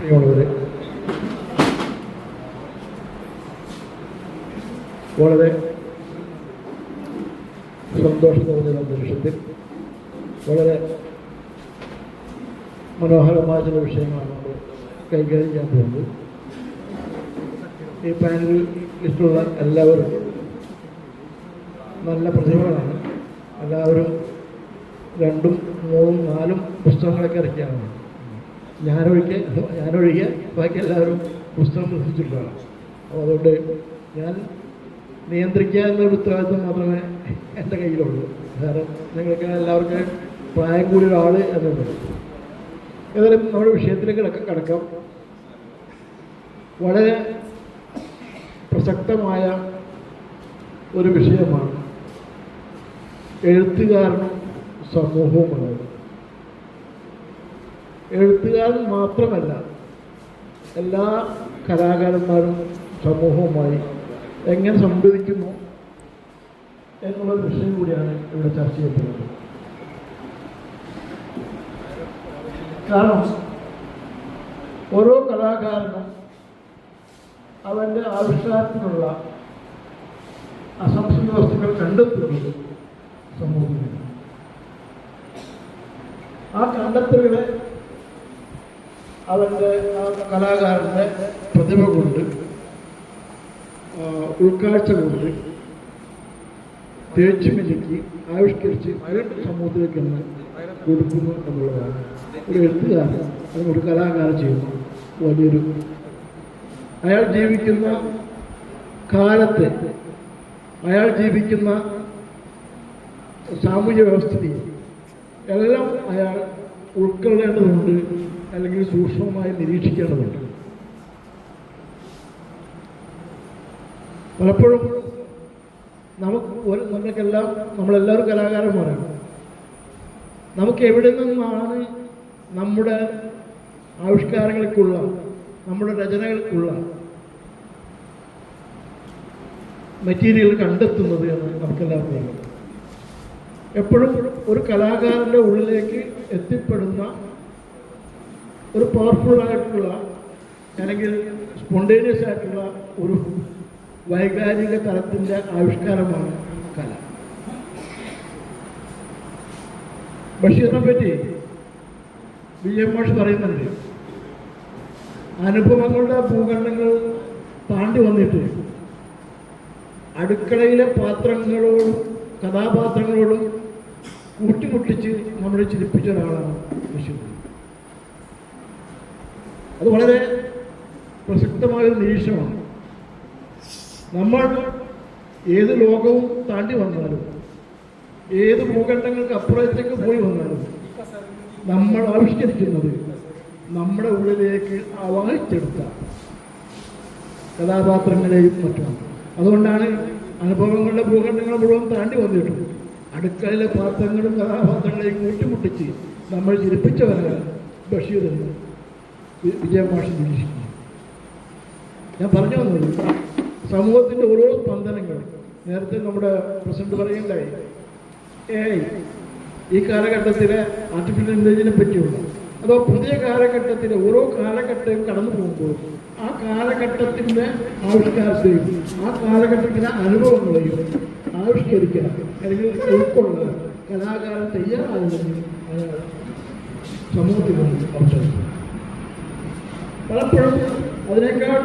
പ്രിയമുള്ളവരെ വളരെ സന്തോഷം തോന്നിയ അന്തരീക്ഷത്തിൽ വളരെ മനോഹരമായ ചില വിഷയങ്ങളാണ് നമ്മൾ കൈകാര്യം ചെയ്യാൻ പോകുന്നത്. ഈ പാനലിൽ ലിസ്റ്റുള്ള എല്ലാവരും നല്ല പ്രതിഭകളാണ്. എല്ലാവരും രണ്ടും മൂന്നും നാലും പുസ്തകങ്ങളൊക്കെ ഇറക്കിയാണ് ഞാനൊഴികെ ഞാനൊഴികെ ബാക്കി എല്ലാവരും പുസ്തകം പ്രസിച്ചിട്ടുള്ളതാണ് അപ്പോൾ അതുകൊണ്ട് ഞാൻ നിയന്ത്രിക്കുക എന്നൊരു ഉത്തരവാദിത്വം മാത്രമേ എന്റെ കയ്യിലുള്ളൂ. കാരണം നിങ്ങൾക്ക് എല്ലാവർക്കും പ്രായം കൂടിയ ഒരാൾ എന്നുള്ളത്. ഏതായാലും നമ്മുടെ വിഷയത്തിലേക്ക് കിടക്ക. കിടക്കാം വളരെ പ്രസക്തമായ ഒരു വിഷയമാണ് എഴുത്തുകാരനും സമൂഹവും എന്നത് എഴുത്തുകാരൻ മാത്രമല്ല എല്ലാ കലാകാരന്മാരും സമൂഹവുമായി എങ്ങനെ സംവദിക്കുന്നു എന്നുള്ള വിഷയം കൂടിയാണ് ഇവിടെ ചർച്ച ചെയ്യപ്പെടുന്നത്. കാരണം ഓരോ കലാകാരനും അവന്റെ ആവിഷ്കാരത്തിനുള്ള അസംസ്കൃത വസ്തുക്കൾ കണ്ടെത്തുന്നത് സമൂഹത്തിൽ ആ കണ്ടെത്തലുകളെ അവന്റെ ആ കലാകാരന്റെ പ്രതിഭ കൊണ്ട് ഉൾക്കാഴ്ച കൊണ്ട് തേച്ചു ആവിഷ്കരിച്ച് അയട്ട് സമൂഹത്തിലേക്ക് തന്നെ കൊടുക്കുന്നു എന്നുള്ളതാണ്. ഒരു എഴുത്തുകാരൻ അതിനൊരു കലാകാരൻ ചെയ്യുന്നു വലിയൊരു അയാൾ ജീവിക്കുന്ന കാലത്തെ അയാൾ ജീവിക്കുന്ന സാമൂഹ്യ വ്യവസ്ഥിതി എല്ലാം അയാൾ ഉൾക്കൊള്ളേണ്ടതുണ്ട് അല്ലെങ്കിൽ സൂക്ഷ്മമായി നിരീക്ഷിക്കേണ്ടതുണ്ട്. പലപ്പോഴും നമുക്ക് ഒരു നമുക്കെല്ലാം നമ്മളെല്ലാവരും കലാകാരന്മാരാണ്. നമുക്ക് എവിടെ നിന്നാണ് നമ്മുടെ ആവിഷ്കാരങ്ങൾക്കുള്ള നമ്മുടെ രചനകൾക്കുള്ള മെറ്റീരിയൽ കണ്ടെത്തുന്നത് എന്ന് നമുക്കെല്ലാവർക്കും അറിയാം. എപ്പോഴും ഒരു കലാകാരന്റെ ഉള്ളിലേക്ക് എത്തിപ്പെടുന്ന ഒരു പവർഫുൾ ആയിട്ടുള്ള അല്ലെങ്കിൽ സ്പോണ്ടേനിയസ് ആയിട്ടുള്ള ഒരു വൈകാരിക തലത്തിന്റെ ആവിഷ്കാരമാണ് കല. ബഷീറിനെ പറ്റി വി എം മോഷ് പറയുന്നുണ്ട് അനുഭവങ്ങളുടെ ഭൂഖണ്ഡങ്ങൾ താണ്ടി വന്നിട്ട് അടുക്കളയിലെ പാത്രങ്ങളോടും കഥാപാത്രങ്ങളോടും കൂട്ടിമുട്ടിച്ച് നമ്മളെ ചിരിപ്പിച്ച ഒരാളാണ് ബഷീർ. അത് വളരെ പ്രസക്തമായൊരു നിരീക്ഷണമാണ്. നമ്മൾ ഏത് ലോകവും താണ്ടി വന്നാലും ഏത് ഭൂഖണ്ഡങ്ങൾക്ക് അപ്പുറത്തേക്ക് പോയി വന്നാലും നമ്മൾ ആവിഷ്കരിക്കുന്നത് നമ്മുടെ ഉള്ളിലേക്ക് ആവാഹിച്ചെടുത്ത കഥാപാത്രങ്ങളെയും മറ്റുമാണ് അതുകൊണ്ടാണ് അനുഭവങ്ങളുടെ ഭൂഖണ്ഡങ്ങൾ മുഴുവൻ താണ്ടി വന്നിട്ടുണ്ട്. അടുക്കളയിലെ പാത്രങ്ങളും കഥാപാത്രങ്ങളെയും കൂട്ടിമുട്ടിച്ച് നമ്മൾ ചിരിപ്പിച്ചവരാണ് ബഷീർ എന്ന്. വി- നിരീക്ഷിക്കുക ഞാൻ പറഞ്ഞു വന്നത് സമൂഹത്തിന്റെ ഓരോ സ്പന്ദനങ്ങൾ നേരത്തെ നമ്മുടെ പ്രസിഡന്റ് പറയുകയുണ്ടായി. ഏ ഈ കാലഘട്ടത്തിലെ ആർട്ടിഫിഷ്യൽ ഇന്റലിജൻസിനെ പറ്റിയുള്ള അതോ പുതിയ കാലഘട്ടത്തിലെ ഓരോ കാലഘട്ടവും കടന്നു പോകുമ്പോൾ ആ കാലഘട്ടത്തിന്റെ ആവിഷ്കാരത്തെയും ആ കാലഘട്ടത്തിലെ അനുഭവങ്ങളെയും ആവിഷ്കരിക്കുക അല്ലെങ്കിൽ ഉൾക്കൊള്ളാൻ കലാകാരൻ തയ്യാറാകുന്നതിന് സമൂഹത്തിനുള്ള അവസരം പലപ്പോഴും അതിനേക്കാൾ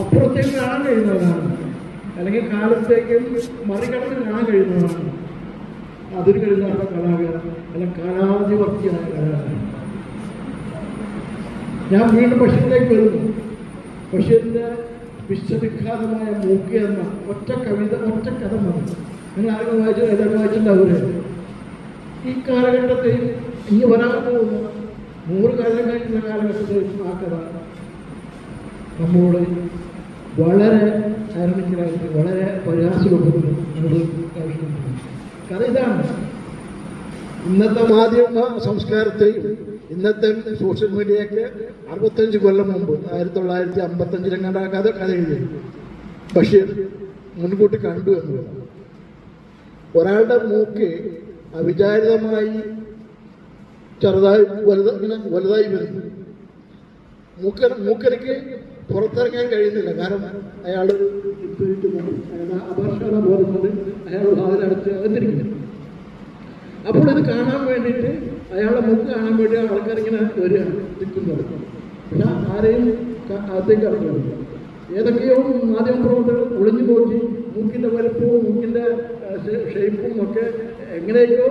അപ്പുറത്തേക്ക് കാണാൻ കഴിയുന്നവരാണ് അല്ലെങ്കിൽ കാലത്തേക്ക് മറികടന്ന് കാണാൻ കഴിയുന്നവരാണ് അതിന് കഴിയാത്ത കലാകാരൻ അല്ല കലാധിപത്യമായ കലാകാരൻ. ഞാൻ വീണ്ടും ബഷീറിലേക്ക് വരുന്നു. ബഷീറിന്റെ വിശ്വവിഖ്യാതമായ മൂക്ക് എന്ന ഒറ്റ കവിത ഒറ്റ കഥ മതി. നിങ്ങൾ ആരും വായിച്ചു എല്ലാവരും വായിച്ചിട്ടുണ്ടാവില്ലേ? ഈ കാലഘട്ടത്തിൽ ഇനി വരാൻ പോകുന്ന നൂറ് കാലം കഴിഞ്ഞ കാലഘട്ടത്തിൽ ആ കഥ നമ്മോട് വളരെ ഐറണിക്കലായിട്ട് വളരെ നമ്മൾ ആവശ്യപ്പെടുന്നു കഥ ഇതാണ്. ഇന്നത്തെ മാധ്യമ സംസ്കാരത്തെയും ഇന്നത്തെ സോഷ്യൽ മീഡിയയൊക്കെ അറുപത്തഞ്ച് കൊല്ലം മുമ്പ് ആയിരത്തി തൊള്ളായിരത്തി അമ്പത്തഞ്ചിലും കണ്ടാക്കാതെ കഥ കഥ എഴുതി ബഷീർ മുൻകൂട്ടി കണ്ടു എന്നുള്ളതാണ്. ഒരാളുടെ മൂക്ക് അവിചാരിതമായി ചെറുതായി വലുത ഇങ്ങനെ വലുതായി വരുന്നു മൂക്കൻ മൂക്കനക്ക് പുറത്തിറങ്ങാൻ കഴിയുന്നില്ല. കാരണം അയാൾ അപ്പോൾ ഇത് കാണാൻ വേണ്ടിയിട്ട് അയാളെ മുഖം കാണാൻ വേണ്ടി ആൾക്കാർ ഇങ്ങനെ വരികയാണ്. നിൽക്കുന്നത്. പക്ഷെ ആരെയും അകത്തേക്ക് ഇറങ്ങുന്നില്ല ഏതൊക്കെയോ മാധ്യമ പ്രവർത്തകർ ഒളിഞ്ഞു പോയി. മൂക്കിന്റെ വലുപ്പവും മൂക്കിന്റെ ഷേപ്പും ഒക്കെ എങ്ങനെയൊക്കെയോ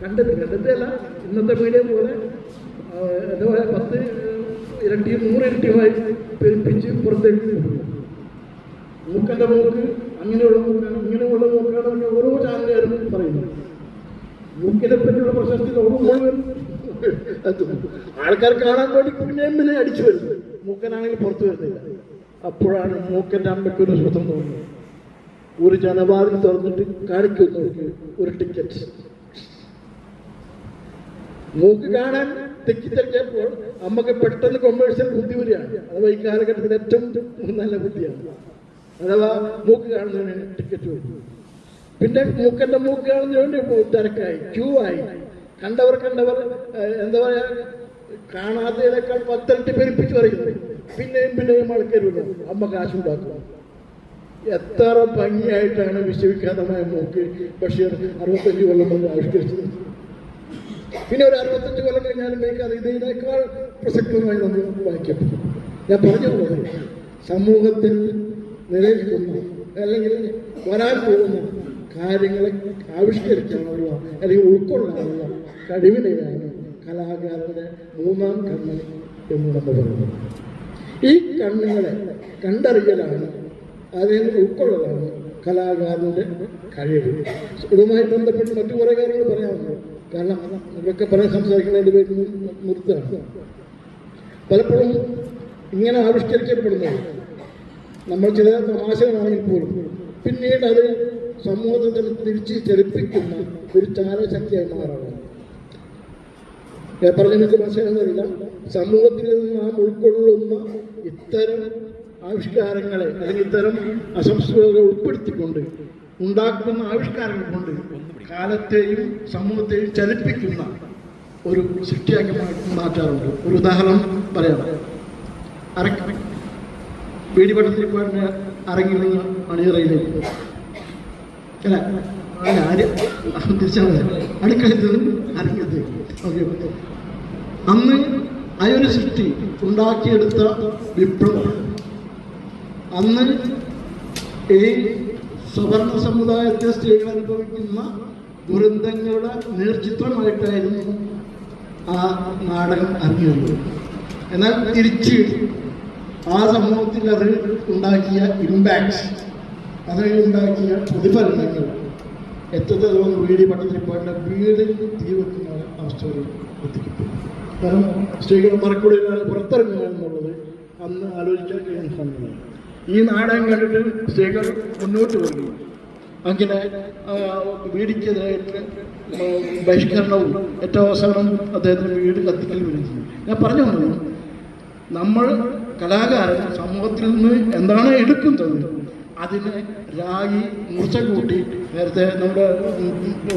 കണ്ടെത്തി കണ്ടെത്തിയല്ല ഇന്നത്തെ മീഡിയ പോലെ അതുപോലെ പത്ത് ഇരട്ടി നൂറ് ഇരട്ടിയുമായി പെരുപ്പിച്ച് പുറത്തേക്ക് കൊണ്ടുപോകും മൂക്കന്റെ മൂക്ക് അങ്ങനെയുള്ള മൂക്കാണ് ഇങ്ങനെയുള്ള മൂക്കാണ് ഓരോ ചാനലുകാരും പറയുന്നത് മൂക്കിനെ പറ്റിയുള്ള പ്രശസ്തി. ആൾക്കാർ കാണാൻ വേണ്ടി പിന്നെ അടിച്ചു വരുന്നത് മൂക്കനാണെങ്കിൽ പുറത്തു വരുന്നില്ല. അപ്പോഴാണ് മൂക്കന്റെ അമ്മയ്ക്ക് ഒരു സ്വതം തോന്നുന്നത്. ഒരു ജനവാതിൽ തുറന്നിട്ട് കാണിക്കുന്നു ഒരു ടിക്കറ്റ്. മൂക്ക് കാണാൻ തെറ്റിദ്ധരിച്ചപ്പോൾ അമ്മയ്ക്ക് പെട്ടെന്ന് കൊമേഴ്സ്യൽ ബുദ്ധി വരികയാണ്. അഥവാ ഈ കാലഘട്ടത്തിൽ ഏറ്റവും നല്ല ബുദ്ധിയാണ്. അഥവാ മൂക്ക് കാണുന്നതിന് ടിക്കറ്റ് വരും. പിന്നെ മൂക്കന്റെ മൂക്ക് കാണുന്നതിന് വേണ്ടി തിരക്കായി ക്യൂ ആയി. കണ്ടവർ കണ്ടവർ എന്താ പറയാ കാണാത്തതിനേക്കാൾ പത്തിരട്ടി പെരുപ്പിച്ച് പറയുന്നത് പിന്നെയും പിന്നെയും ആൾക്കാർ വരും. അമ്മ കാശുണ്ടാക്കും. എത്ര ഭംഗിയായിട്ടാണ് വിശ്വവിഖ്യാതമായ മൂക്ക് ബഷീർ അറുപത്തഞ്ച് കൊല്ലം ആവിഷ്കരിച്ചത്. പിന്നെ ഒരു അറുപത്തഞ്ച് കൊല്ലം കഴിഞ്ഞാലും മേക്കാതെ ഇതിനേക്കാൾ പ്രസക്തമായി നമ്മൾ വായിക്കപ്പെട്ടു ഞാൻ പറഞ്ഞു പോകുന്നത് സമൂഹത്തിൽ നിലനിൽക്കുന്ന അല്ലെങ്കിൽ വരാൻ പോകുന്ന കാര്യങ്ങളെ ആവിഷ്കരിക്കാനുള്ള അല്ലെങ്കിൽ ഉൾക്കൊള്ളാനുള്ള കഴിവിനെയാണ് കലാകാരന്റെ മൂന്നാം കണ്ണ് എന്ന് നമ്മൾ പറയുന്നത്. ഈ കണ്ണുകളെ കണ്ടറിയലാണ് അതിൽ ഉൾക്കൊള്ളലാണ് കലാകാരന്റെ കഴിവ്. ഇതുമായി ബന്ധപ്പെട്ട് മറ്റു കുറേ കാര്യങ്ങൾ പറയാറുണ്ട് കാരണം ഇവരൊക്കെ പറയാൻ സംസാരിക്കുന്നതിന്റെ പേര് നിർത്തുകയാണ്. പലപ്പോഴും ഇങ്ങനെ ആവിഷ്കരിക്കപ്പെടുന്നത് നമ്മൾ ചില തമാശകളാണെങ്കിൽ പോലും പിന്നീട് അത് സമൂഹത്തിൽ തിരിച്ച് ചലിപ്പിക്കുന്ന ഒരു ചാരശക്തിയായി മാറണം പറഞ്ഞ നിങ്ങൾക്ക് മനസ്സിലാകുന്നില്ല സമൂഹത്തിൽ നിന്ന് നാം ഉൾക്കൊള്ളുന്ന ഇത്തരം ആവിഷ്കാരങ്ങളെ അല്ലെങ്കിൽ ഇത്തരം അസംസ്കൃതകളെ ഉൾപ്പെടുത്തിക്കൊണ്ട് ഉണ്ടാക്കുന്ന ആവിഷ്കാരങ്ങൾ കൊണ്ട് കാലത്തെയും സമൂഹത്തെയും ചലിപ്പിക്കുന്ന ഒരു സൃഷ്ടിയാക്കി മാറ്റാറുണ്ട്. ഒരു ഉദാഹരണം പറയാം. അരക്ക വീടിപട്ടത്തിൽ പോയിട്ട് അരങ്ങി അല്ല ആര്? തിരിച്ചാൽ ഓക്കെ. അന്ന് ആ ഒരു സൃഷ്ടി ഉണ്ടാക്കിയെടുത്ത വിപ്ലവം. അന്ന് ഈ സവർണ സമുദായത്തെ സ്ത്രീകൾ അനുഭവിക്കുന്ന ദുരന്തങ്ങളുടെ നേർചിത്രമായിട്ടായിരുന്നു ആ നാടകം അറിഞ്ഞത് എന്നാൽ തിരിച്ച് ആ സമൂഹത്തിൽ അത് ഉണ്ടാക്കിയ ഇമ്പാക്ട്സ് അത് ഉണ്ടാക്കിയ പ്രതിഫലനങ്ങൾ എത്രത്തോളം വീട് പട്ടത്തിൽ പോയിട്ട് വീടിൽ തീ വെക്കുന്ന അവസ്ഥ എത്തിക്കപ്പെട്ടു കാരണം സ്ത്രീകൾ മറക്കൂടി പുറത്തിറങ്ങുക എന്നുള്ളത് അന്ന് ആലോചിക്കാൻ കഴിയുന്ന സമയമാണ് ഈ നാടകം സ്ത്രീകൾ മുന്നോട്ട് പോകുന്നു അങ്ങനെ വീടിക്കെതിരായിട്ട് ബഹിഷ്കരണവും ഏറ്റവും അവസാനം അദ്ദേഹത്തിന് വീട് കത്തിക്കൽ വരുന്നു ഞാൻ പറഞ്ഞു വന്നത് നമ്മൾ കലാകാരൻ സമൂഹത്തിൽ നിന്ന് എന്താണ് എടുക്കുന്നത്? അതിനെ രാഗി മൂർച്ച കൂട്ടി നേരത്തെ നമ്മുടെ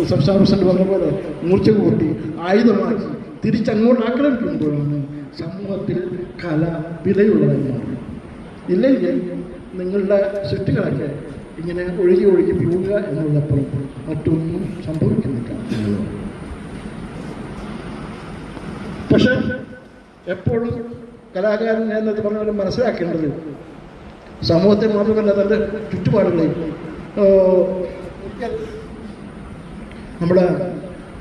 സംസ്ഥാന പ്രസിഡന്റ് പറഞ്ഞ പോലെ മൂർച്ച കൂട്ടി ആയുധമാക്കി തിരിച്ചങ്ങോട്ട് ആക്രമിക്കുമ്പോഴാണ് സമൂഹത്തിൽ കല വിലയുള്ളതായി മാറും ഇല്ലെങ്കിൽ നിങ്ങളുടെ സൃഷ്ടികളൊക്കെ ഇങ്ങനെ ഒഴുകി ഒഴുകി പോവുക എന്നുള്ളപ്പോൾ മറ്റൊന്നും സംഭവിക്കുന്നില്ല. പക്ഷെ എപ്പോഴും കലാകാരൻ എന്നത് പറഞ്ഞാലും മനസ്സിലാക്കേണ്ടത് സമൂഹത്തെ മാത്രമല്ല തന്റെ ചുറ്റുപാടുകളെയും നമ്മുടെ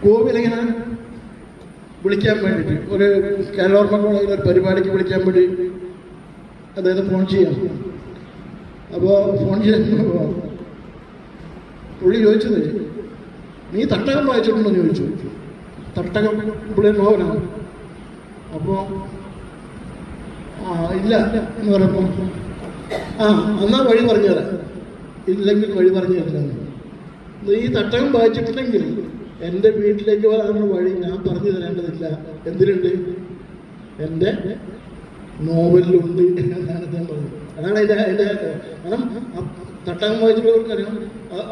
കോവിലിങ്ങനെ വിളിക്കാൻ വേണ്ടിയിട്ട് ഒരു കേരളോർമ്മ ഒരു പരിപാടിക്ക് വിളിക്കാൻ വേണ്ടി അദ്ദേഹത്തെ ഫോൺ ചെയ്യാം അപ്പോൾ ഫോൺ ചെയ്യുമ്പോൾ പുള്ളി ചോദിച്ചത് നീ തട്ടകം വായിച്ചിട്ടുണ്ടോ? ചോദിച്ചു. തട്ടകം പുള്ളി നോവലാണ് അപ്പോൾ ഇല്ല എന്ന് പറയുമ്പോൾ ആ എന്നാ വഴി പറഞ്ഞു തരാം. ഇല്ലെങ്കിൽ വഴി പറഞ്ഞു തരാം നീ തട്ടകം വായിച്ചിട്ടില്ലെങ്കിൽ എന്റെ വീട്ടിലേക്ക് വരാനുള്ള വഴി ഞാൻ പറഞ്ഞു തരേണ്ടതില്ല. എന്തിനുണ്ട്? എന്റെ നോവലിലുണ്ട് എന്നാണ് അദ്ദേഹം പറഞ്ഞത്. അതാണ് ഇത് അതിന്റെ കാരണം തട്ടാൻ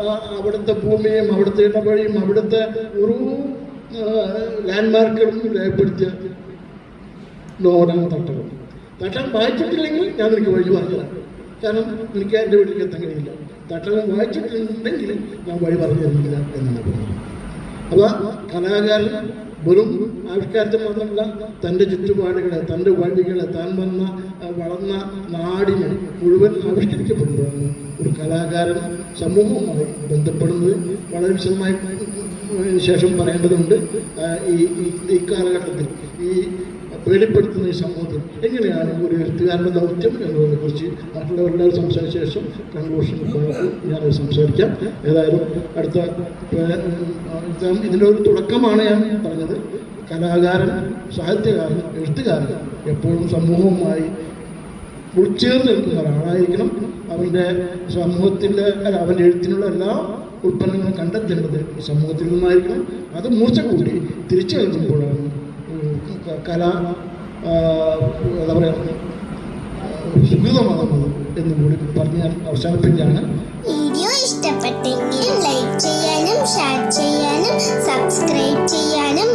ആ- അവിടുത്തെ ഭൂമിയും അവിടുത്തെ ഇടപഴയും അവിടുത്തെ ഒരു ലാൻഡ്മാർക്കുകളും രേഖപ്പെടുത്തിയ നോവലാണ് തട്ടകം തട്ടകം വായിച്ചിട്ടില്ലെങ്കിൽ ഞാൻ എനിക്ക് വഴി പറഞ്ഞു കാരണം എനിക്ക് എന്റെ വീട്ടിലേക്ക് എത്താൻ കഴിയില്ല തട്ടകം വായിച്ചിട്ടുണ്ടെങ്കിൽ ഞാൻ വഴി പറഞ്ഞു തരുന്നില്ല എന്നാണ് അപ്പോൾ കലാകാരൻ വെറും ആവിഷ്കാരത്തെ മാത്രമല്ല തന്റെ ചുറ്റുപാടുകളെ തന്റെ വഴികളെ താൻ വന്ന വളർന്ന നാടിനെ മുഴുവൻ ആവിഷ്കരിക്കപ്പെടുമ്പോഴാണ് ഒരു കലാകാരൻ സമൂഹവുമായി ബന്ധപ്പെടുന്നത് വളരെ വിശദമായി ശേഷം പറയേണ്ടതുണ്ട് ഈ- ഈ കാലഘട്ടത്തിൽ ഈ പേടിപ്പെടുത്തുന്ന ഈ സമൂഹത്തിൽ എങ്ങനെയാണ് ഒരു എഴുത്തുകാരന്റെ ദൗത്യം എന്നതിനെ കുറിച്ച് മറ്റുള്ളവരുടെ സംസാരിച്ച ശേഷം കൺക്ലൂഷൻ ഞാൻ സംസാരിക്കാം. ഏതായാലും അടുത്ത ഇതിന്റെ ഒരു തുടക്കമാണ് ഞാൻ പറഞ്ഞത്. കലാകാരൻ സാഹിത്യകാരൻ എഴുത്തുകാരൻ എപ്പോഴും സമൂഹവുമായി ഉൾച്ചേർന്ന് നിൽക്കുന്ന ഒരാളായിരിക്കണം. അവന്റെ സമൂഹത്തിന്റെ അല്ല അവന്റെ എഴുത്തിനുള്ള എല്ലാ ഉൽപ്പന്നങ്ങളും കണ്ടെത്തേണ്ടത് സമൂഹത്തിൽ നിന്നായിരിക്കണം. അത് മൂർച്ച കൂടി തിരിച്ചു നൽകുമ്പോഴാണ് കല എന്താ പറയുക സുഖിതമാകുന്നത് എന്നും കൂടി പറഞ്ഞ് ഞാൻ അവസാനിപ്പിക്കുകയാണ്. വീഡിയോ ഇഷ്ടപ്പെട്ടെങ്കിൽ ലൈക്ക് ചെയ്യാനും ഷെയർ ചെയ്യാനും സബ്സ്ക്രൈബ് ചെയ്യാനും